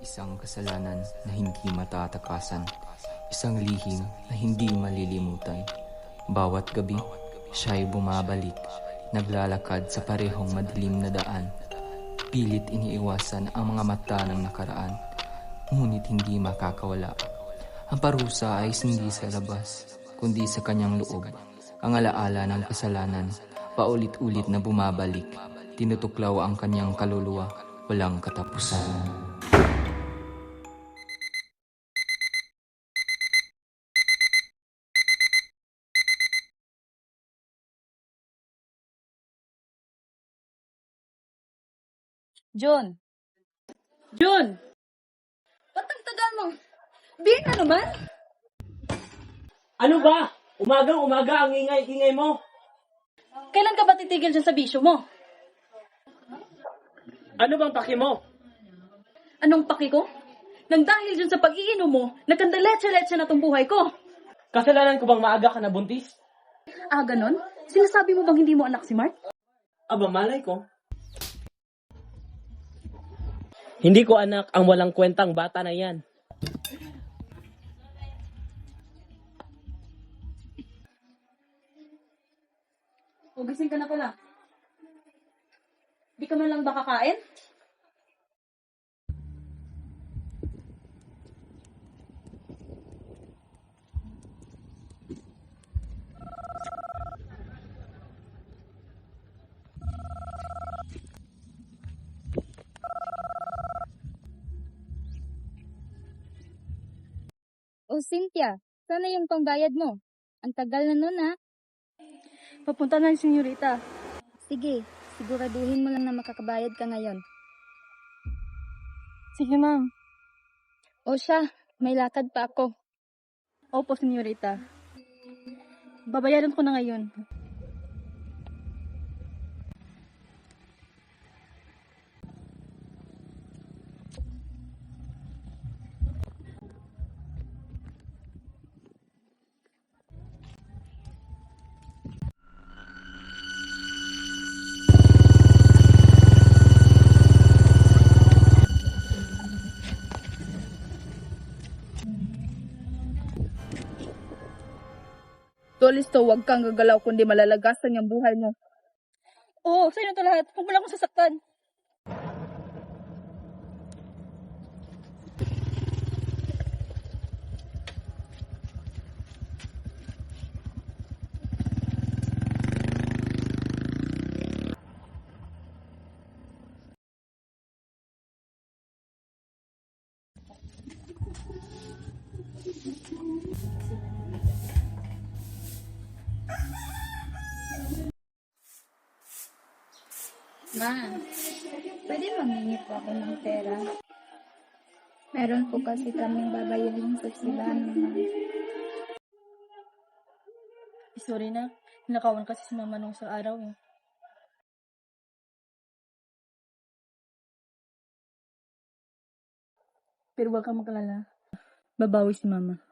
Isang kasalanan na hindi matatakasan. Isang lihim na hindi malilimutan. Bawat gabi, siya'y bumabalik. Naglalakad sa parehong madilim na daan. Pilit iniiwasan ang mga mata ng nakaraan. Ngunit hindi makakawala. Ang parusa ay hindi sa labas, kundi sa kanyang loob. Ang alaala ng kasalanan, paulit-ulit na bumabalik. Tinutuklaw ang kanyang kaluluwa, walang katapusan. Jun! Jun! Ba't ang tagal mo? Biyan ka naman? Ano ba? Umagang umaga ang ingay-ingay mo. Kailan ka ba titigil dyan sa bisyo mo? Ano bang paki mo? Anong paki ko? Nang dahil dyan sa pag-iinom mo, nagkandaletse-letse na tong buhay ko. Kasalanan ko bang maaga ka na buntis? Ah, ganon? Sinasabi mo bang hindi mo anak si Mark? Aba, malay ko. Hindi ko anak ang walang kwentang bata na yan. O, gising ka na pala. Di ka man lang ba kakain? O Cynthia, sana yung pangbayad mo? Ang tagal na nun ha. Papunta na yung senyorita. Sige, siguraduhin mo lang na makakabayad ka ngayon. Sige, ma'am. O siya, may lakad pa ako. Opo, senyorita. Babayaran ko na ngayon. Tolisto, huwag kang gagalaw kundi malalagasan yung buhay mo. Oo, sa'yo to lahat. Huwag mo lang akong sasaktan. Ma, pwede mangingi po ako ng pera. Meron po kasi kaming babayarin sa silahan ma. Sorry na. Nakawan kasi si mama nung sa araw eh. Pero huwag kang magalala. Babawi si mama.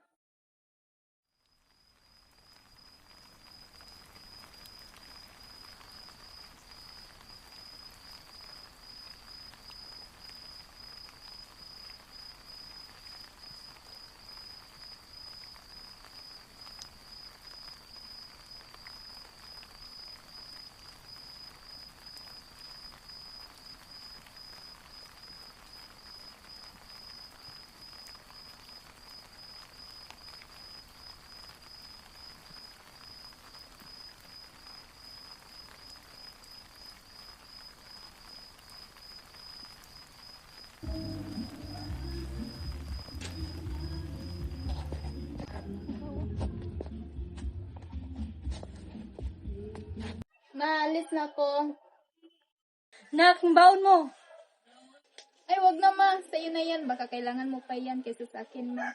Maalis na ko. Nak, baon mo. Ay, wag na ma. Sa'yo na yan. Baka kailangan mo pa yan kaysa sa akin na.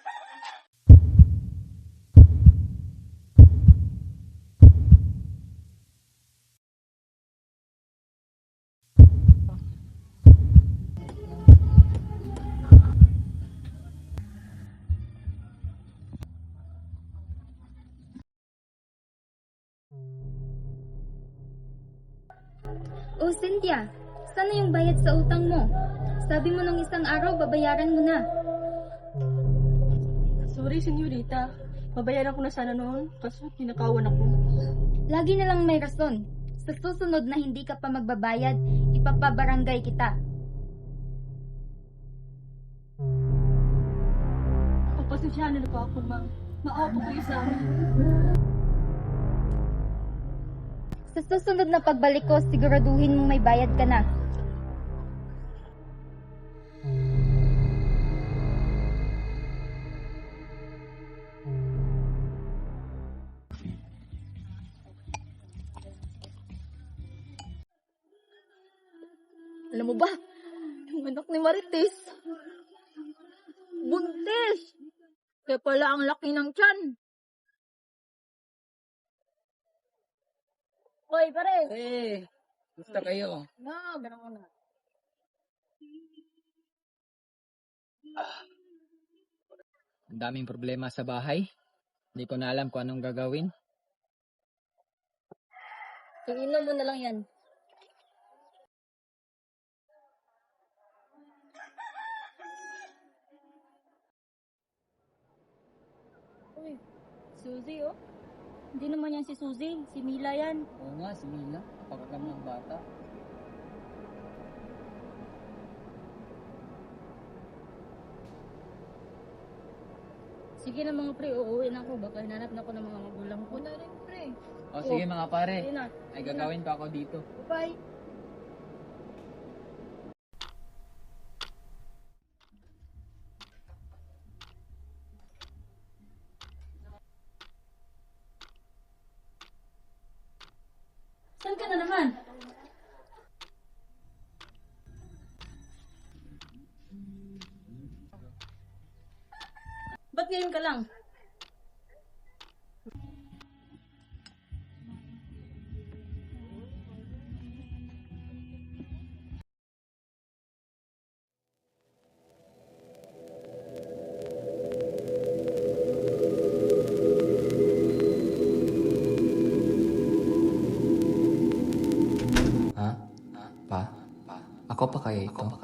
O Cynthia, sana yung bayad sa utang mo? Sabi mo nung isang araw, babayaran mo na. Sorry, senyorita. Babayaran ko na sana noon, kaso kinakawan ako. Lagi na lang may rason. Sa susunod na hindi ka pa magbabayad, ipapabarangay kita. Pagpasensyahan na po ako, ma'am. Maawa po kayo sa amin. Sa susunod na pagbalik ko, siguraduhin mong may bayad ka na. Alam mo ba, yung anak ni Marites, buntis. Kaya pala ang laki ng tiyan. Hoy, pare. Eh, gusto kayo. No, ganun mo na. Ang daming problema sa bahay. Hindi ko na alam kung anong gagawin. Tingnan mo na lang yan. Uy, Suzy oh. Hindi yan si Mila yan. Oo nga, si Mila. Napakagam ng bata. Sige na mga pre, uuwi na ako. Baka hinanap na ako ng mga magulang ko. na rin pre. O sige mga pare, Sige na. ay gagawin pa ako dito. Bye. Saan ka na naman? Ba't ngayon ka lang? Pa? Ako pa kaya ito? Ma,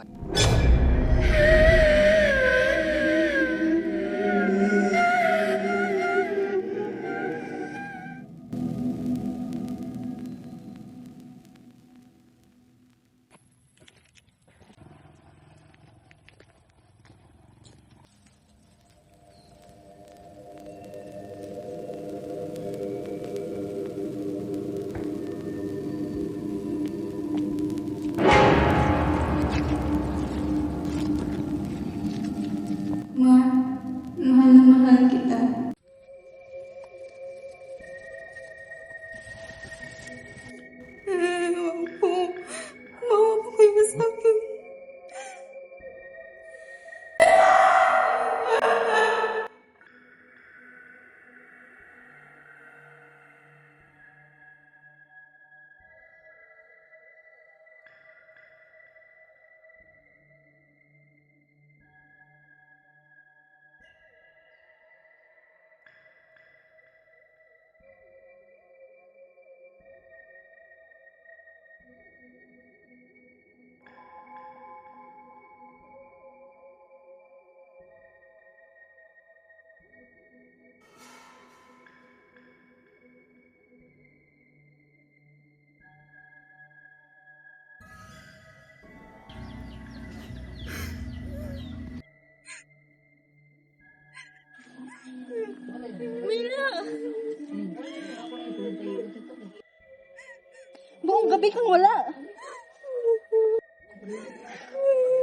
gabi kang wala.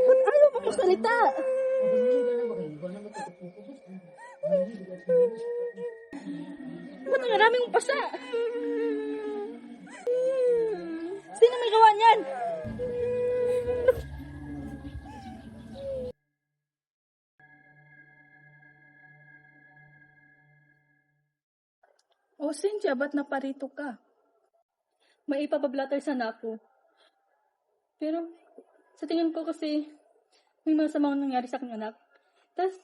Ba't ayaw mo magsalita? Ba't ang maraming mong pasa? Sino may gawa niyan? O, Cynthia, ba't naparito ka? May ipapablatter sana ako. Pero, sa tingin ko kasi, may masamang nangyari sa aking anak. Tapos,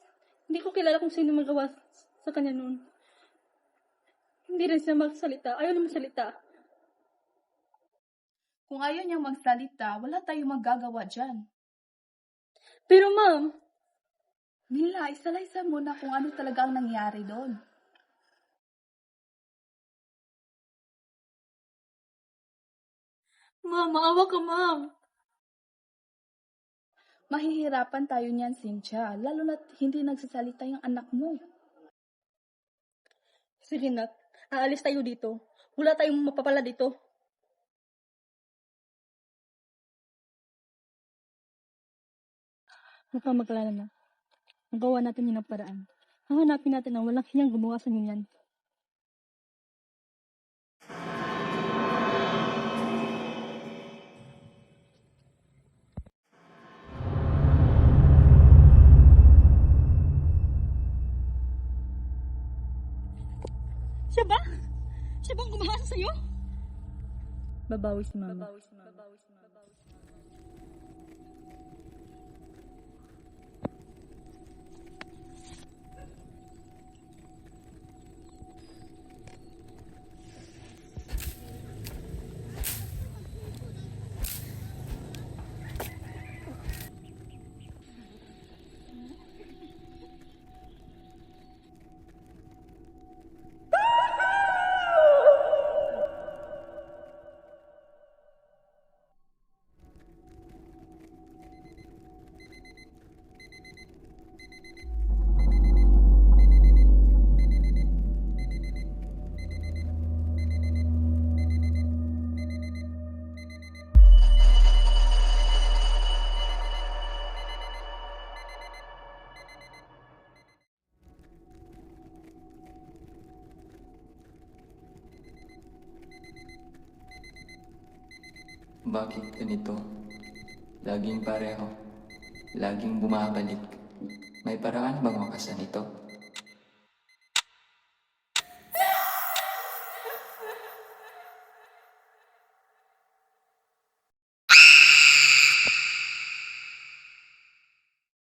hindi ko kilala kung sino magawa sa kanya noon. Hindi rin siya magsalita. Ayaw na magsalita. Kung ayaw niyang magsalita, wala tayong magagawa dyan. Pero ma'am, Nila, isalaysa mo na kung ano talaga ang nangyari doon. Ma'am, maawa ka ma'am. Mahihirapan tayo niyan, Cynthia. Lalo na't hindi nagsasalita yung anak mo. Sige nak, aalis tayo dito. Wala tayong mapapala dito. Huwag kang maglala na. Magawa natin yun ang paraan. Hahanapin natin ang walang hiyang gumawa sa. Siya Siya bang gumahasa sa'yo? Babawi si mama. Bakit ganito? Laging pareho. Laging bumabalik. May paraan bang makasan ito?